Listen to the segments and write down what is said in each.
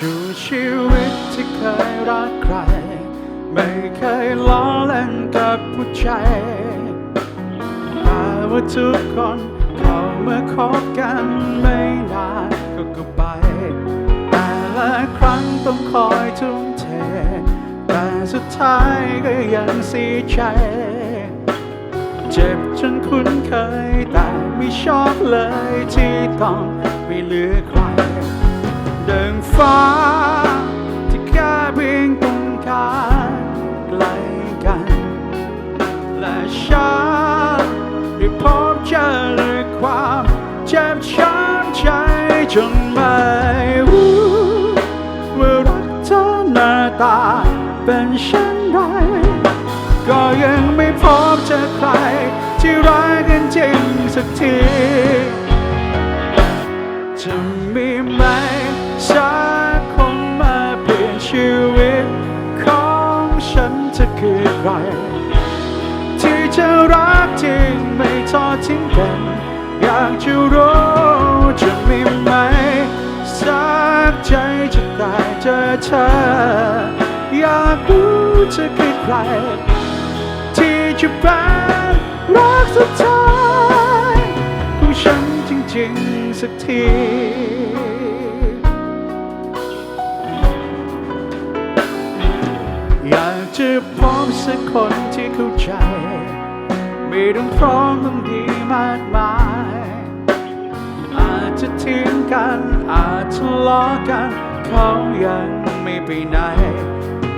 ชูชีวิตที่เคยรักใคร ไม่เคยล้อเล่นกับผู้ชายแต่ว่าทุกคนเขามาคบกันไม่นานก็ก็ไป แต่ละครั้งต้องคอยทุ่มเท แต่สุดท้ายก็ยังเสียใจเจ็บจนคุ้นเคยแต่ไม่ชอบเลยที่ต้องไม่เหลือใคร ฟ้า ที่แค่เพียงต้องการใกล้กัน และฉันได้พบเจอเลยความเจ็บช้ำใจจนไม่รู้ว่ารักเธอหน้าตาเป็นเช่นไร ก็ยังไม่พบเจอใคร ที่รักกันจริงสักที ใครที่จะรักจริงไม่ทอดทิ้งกัน อยากจะรู้จะมีไหม สักใจจะได้เจอเธอ อยากรู้จะคือใครที่จะเป็นรักสุดท้ายของฉันจริงๆสักที สักคนที่เข้าใจ ไม่ต้องพร้อมต้องดีมากมาย อาจจะเทียงกัน อาจทะเลาะกัน เขายังไม่ไปไหน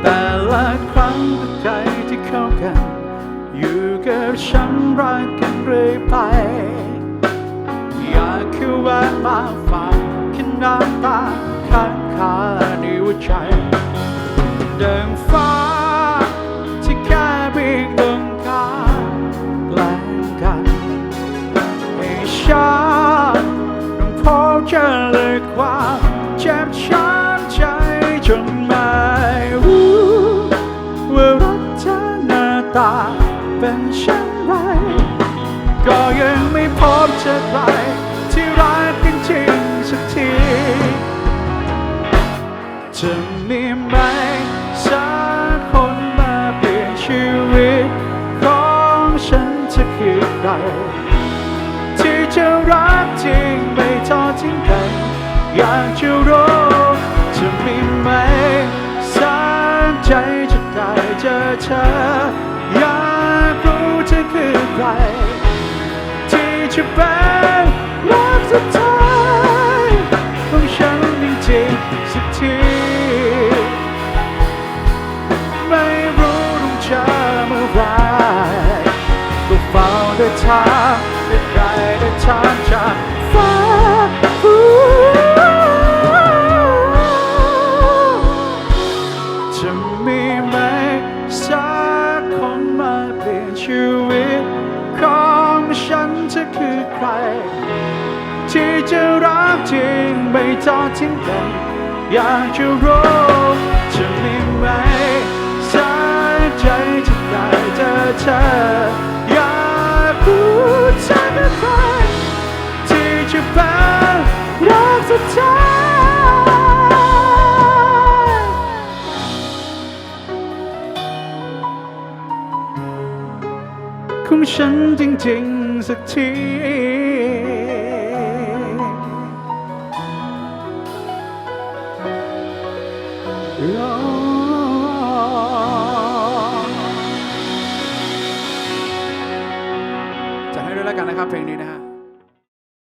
แต่ละครั้งใจที่เข้ากัน อยู่กับฉันรักกันเรื่อยไป อยากคือแวะมาฝากแค่น้ำตาข้างคาในหัวใจเดินฟ้า ให้ฉันต้องพบเจอเลยความเจ็บช้ำใจจนไม่รู้ว่ารักเธอหน้าตาเป็นเช่นไร ก็ยังไม่พบเจอใครที่รักกันจริงสักทีจะมีไหมสักคนมาเปลี่ยนชีวิตของฉันจะคือใคร จะรักจริงไม่ทอดทิ้งกัน อยากจะรู้จะมีไหมสักใจจะได้เจอเธอ อยากรู้เธอคือใครที่จะเป็นรักสุดท้าย ไม่ทอดทิ้งกัน อยากจะรู้จะมีไหมสักใจจะได้เจอเธอ อยากรู้เธอเป็นใครที่จะเป็นรักสุดท้ายของฉันจริงๆสักที จะ